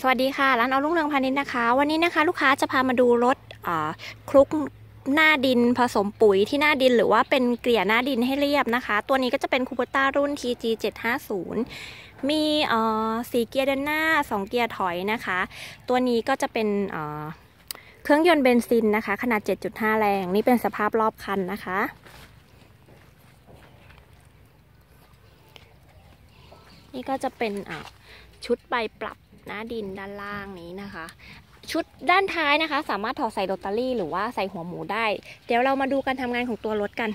สวัสดีค่ะ ร้านเอาลุงเรืองพาณิชย์นะคะ วันนี้นะคะ ลูกค้าจะพามาดูรถคลุกหน้าดินผสมปุ๋ยที่หน้าดินหรือว่าเป็นเกลี่ยหน้าดินให้เรียบนะคะ ตัวนี้ก็จะเป็นคูปต้ารุ่น TG 750มีสีเกียร์เดินหน้า 2 เกียร์ถอยนะคะ ตัวนี้ก็จะเป็นเครื่องยนต์เบนซินนะคะ ขนาด 7.5 แรง นี่เป็นสภาพรอบคันนะคะนี่ก็จะเป็นชุดใบปรับ หน้าดินด้านล่างนี้นะคะ ชุดด้านท้ายนะคะ สามารถถอดใส่โรตารี่หรือว่าใส่หัวหมูได้ เดี๋ยวเรามาดูการทำงานของตัวรถกัน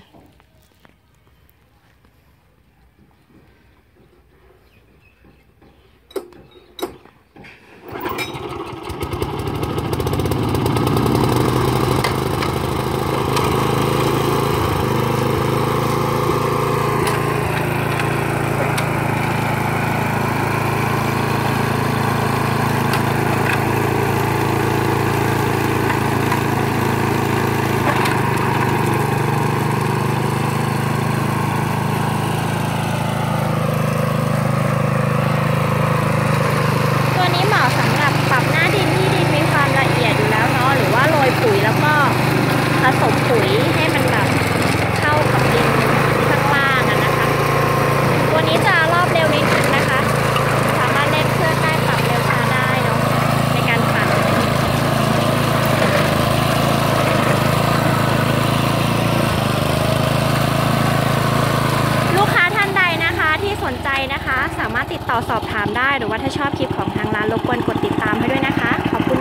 ปุ๋ยแล้วก็ผ สมปุ๋ยให้มันแบบเข้ากับดินข้างล่างนะคะ ตัวนี้จะรอบเร็วนิดนึงนะคะ สามารถเล่นเครื่องได้ปรับเร็วช้าได้เนาะในการปั่นลูกค้าท่านใดนะคะที่สนใจนะคะ สามารถติดต่อสอบถามได้หรือว่าถ้าชอบคลิปของทางร้านรบกวนกดติดตามให้ด้วยนะคะ ขอบคุณ